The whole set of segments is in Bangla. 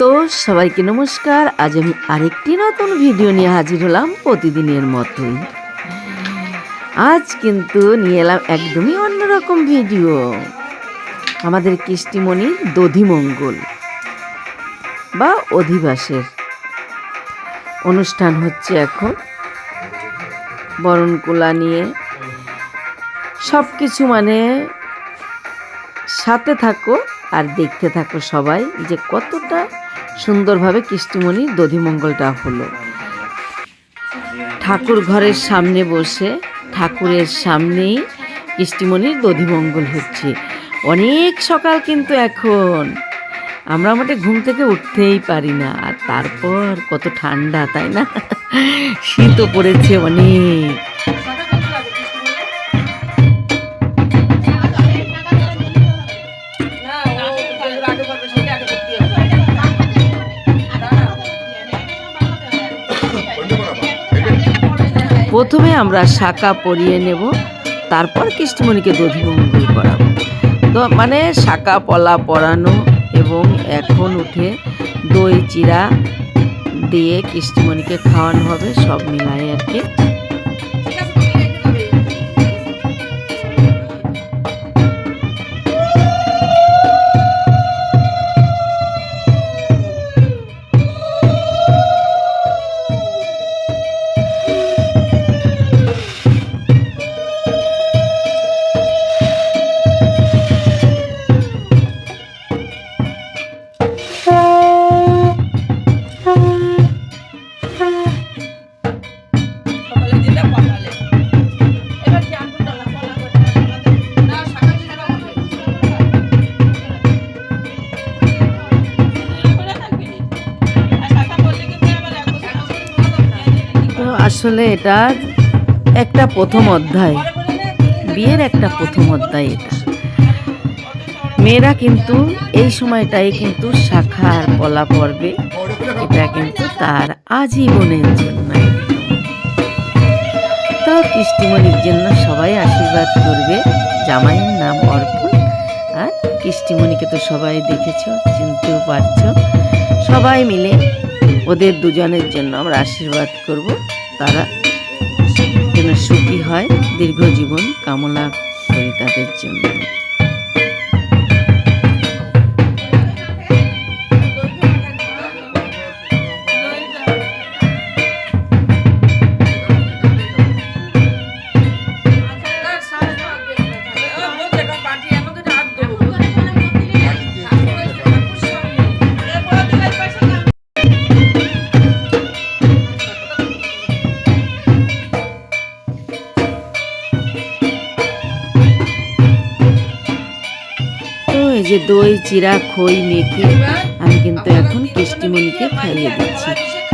তো সবাইকে নমস্কার। আজ আমি আরেকটি নতুন ভিডিও নিয়ে হাজির হলাম প্রতিদিনের মতোই। আজ কিন্তু নিয়ে এলাম একদমই অন্যরকম ভিডিও। আমাদের কৃষ্টিমণির দধিমঙ্গল বা অধিবাসের। অনুষ্ঠান হচ্ছে এখন বরণকুলা নিয়ে। সব কিছু মানে সাথে থাকো আর দেখতে থাকো সবাই যে কতটা সুন্দরভাবে কৃষ্টিমণির দধিমঙ্গলটা হলো। ঠাকুর ঘরের সামনে বসে, ঠাকুরের সামনেই কৃষ্টিমণির দধিমঙ্গল হচ্ছে। অনেক সকাল কিন্তু এখন। আমরা মোটে ঘুম থেকে উঠতেই পারি না। আর তারপর কত ঠান্ডা, তাই না? শীতও পড়েছে অনেক। প্রথমে আমরা শাঁখা পরিয়ে নেব, তারপর কৃষ্ণমণিকে দধি দধিমঙ্গল করাবো। তো মানে শাঁখা, পলা, পরানো এবং এখন উঠে দই, চিরা দিয়ে কৃষ্ণমণিকে খাওয়ানো হবে, সব মিলাই আর কি। আসলে এটা একটা প্রথম অধ্যায়। বিয়ের একটা প্রথম অধ্যায় এটা। মেয়েরা কিন্তু এই সময়টাই কিন্তু শাখা আর পলা পর্বে। এটা কিন্তু তার আজীবনের জন্য তো কৃষ্টিমণির জন্য সবাই আশীর্বাদ করবে। জামাইয়ের নাম অর্পণ। আর কৃষ্টিমণিকে তো সবাই দেখেছ, চিনতেও পারছ। সবাই মিলে ওদের দুজনের জন্য আমরা আশীর্বাদ করব। তারা যেন সুখী হয় দীর্ঘ জীবন কামনা করি তাদের জন্য। এই যে দই, চিরা, খই মেখে আমি কিন্তু এখন কৃষ্টিমণিকে খাইয়ে দিচ্ছি।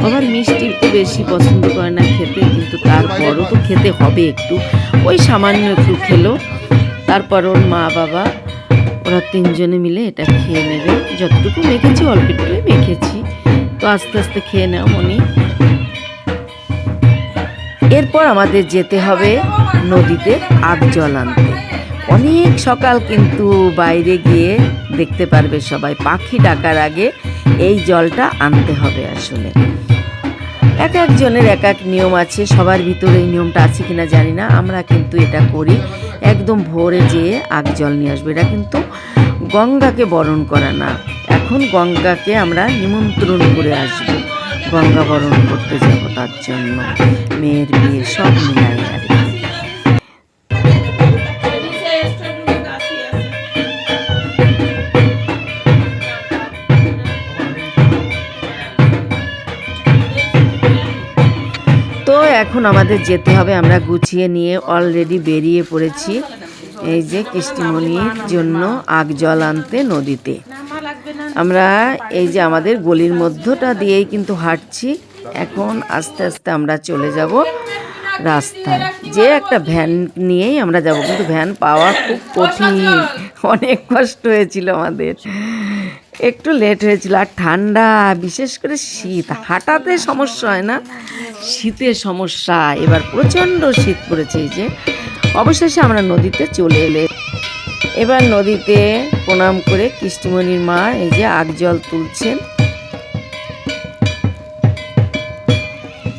আবার মিষ্টি একটু বেশি পছন্দ করে না খেতে, কিন্তু তারপরও তো খেতে হবে একটু। ওই সামান্য একটু খেলো। তারপর ওর মা, বাবা, ওরা তিনজনে মিলে এটা খেয়ে নেবে। যতটুকু মেখেছি, অল্প একটুই মেখেছি। তো আস্তে আস্তে খেয়ে নাও মনি। এরপর আমাদের যেতে হবে নদীতে আগ জল আনতে। অনেক সকাল কিন্তু বাইরে গিয়ে দেখতে পারবে সবাই। পাখি ডাকার আগে এই জলটা আনতে হবে আসলে। এক একজনের এক এক নিয়ম আছে, সবার ভিতরে এই নিয়মটা আছে কিনা জানি না। আমরা কিন্তু এটা করি। একদম ভোরে যেয়ে আগ জল নিয়ে আসব। এটা কিন্তু গঙ্গাকে বরণ করা না। এখন গঙ্গাকে আমরা নিমন্ত্রণ করে আসব। গঙ্গা বরণ করতে যাব তার জন্য। মেয়ের বিয়ে সব মিলাই আর তো এখন আমাদের যেতে হবে, আমরা গুছিয়ে নিয়ে অলরেডি বেরিয়ে পড়েছি। এই যে কৃষ্টিমণির জন্য আগ জল আনতে নদীতে। আমরা এই যে আমাদের গলির মধ্যটা দিয়েই কিন্তু হাঁটছি, এখন আস্তে আস্তে আমরা চলে যাব রাস্তায়। যে একটা ভ্যান নিয়েই আমরা যাব, কিন্তু ভ্যান পাওয়া খুব কঠিন, অনেক কষ্ট হয়েছিল আমাদের। একটু লেট হয়েছিল আর ঠান্ডা, বিশেষ করে শীত। হাঁটাতে সমস্যা হয় না। শীতে সমস্যা। এবার প্রচণ্ড শীত পড়েছে এই যে। অবশেষে আমরা নদীতে চলে এলে এবার নদীতে প্রণাম করে কৃষ্ণমণির মা এই যে আগ জল তুলছেন।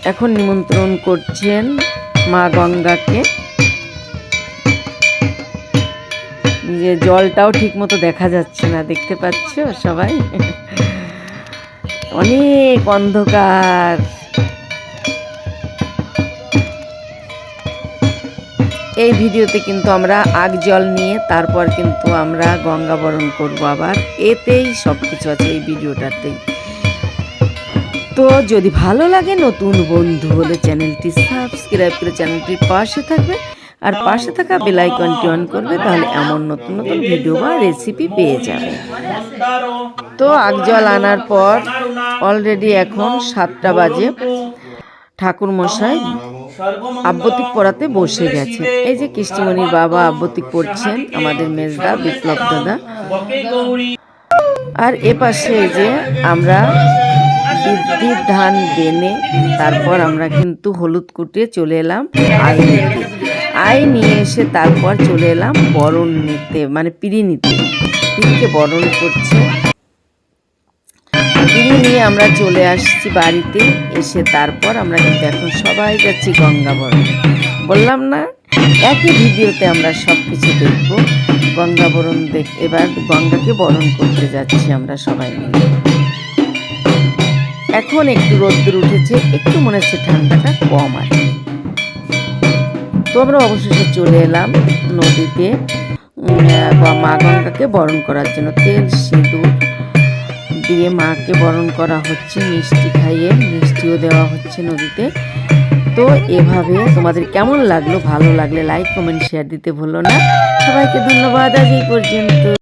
এখন নিমন্ত্রণ করছেন মা গঙ্গাকে। যে জলটাও ঠিক মতো দেখা যাচ্ছে না, দেখতে পাচ্ছ সবাই? অনেক অন্ধকার। এই ভিডিওতে কিন্তু আমরা আগ জল নিয়ে তারপর কিন্তু আমরা গঙ্গা বরণ করব আবার। এতেই সব কিছু আছে এই ভিডিওটাতেই তো যদি ভালো লাগে, নতুন বন্ধু হলে চ্যানেলটি সাবস্ক্রাইব করে চ্যানেলটির পাশে থাকবে। আর পাশে থাকা বেল আইকনটি অন করবে, তাহলে এমন নতুন নতুন ভিডিও বা রেসিপি পেয়ে যাবে। তো আগ জল আনার পর অলরেডি এখন সাতটা বাজে। ঠাকুর মশাই আব্বতিক পড়াতে বসে গেছে। এই যে কৃষ্টিমণির বাবা আব্বতিক পড়ছেন, আমাদের মেজদা বিপ্লব দাদা। আর এ পাশে এই যে আমরা বৃদ্ধির ধান বেনে, তারপর আমরা কিন্তু হলুদ কুটে চলে এলাম নিতে আই নিয়ে এসে তারপর চলে এলাম বরণ নিতে মানে পিড়ি নিতে। পিড়িকে বরণ করছে। পিড়ি নিয়ে আমরা চলে আসছি বাড়িতে, এসে তারপর আমরা কিন্তু এখন সবাই যাচ্ছি গঙ্গা বরণ। বললাম না, একই ভিডিওতে আমরা সব কিছু দেখব। গঙ্গা বরণ দেখ, এবার গঙ্গাকে বরণ করতে যাচ্ছি আমরা সবাই মিলে। এখন একটু রোদ্দুর উঠেছে, একটু মনে হচ্ছে ঠান্ডাটা কম আছে। তো আমরা অবশেষে চলে এলাম নদীতে। মা গঙ্গাকে বরণ করার জন্য। তেল, সিঁদুর দিয়ে মাকে বরণ করা হচ্ছে, মিষ্টি খাইয়ে মিষ্টিও দেওয়া হচ্ছে নদীতে। তো এভাবে তোমাদের কেমন লাগল? ভালো লাগলে লাইক কমেন্ট শেয়ার দিতে ভুলো না। সবাইকে ধন্যবাদ আজ এই পর্যন্ত।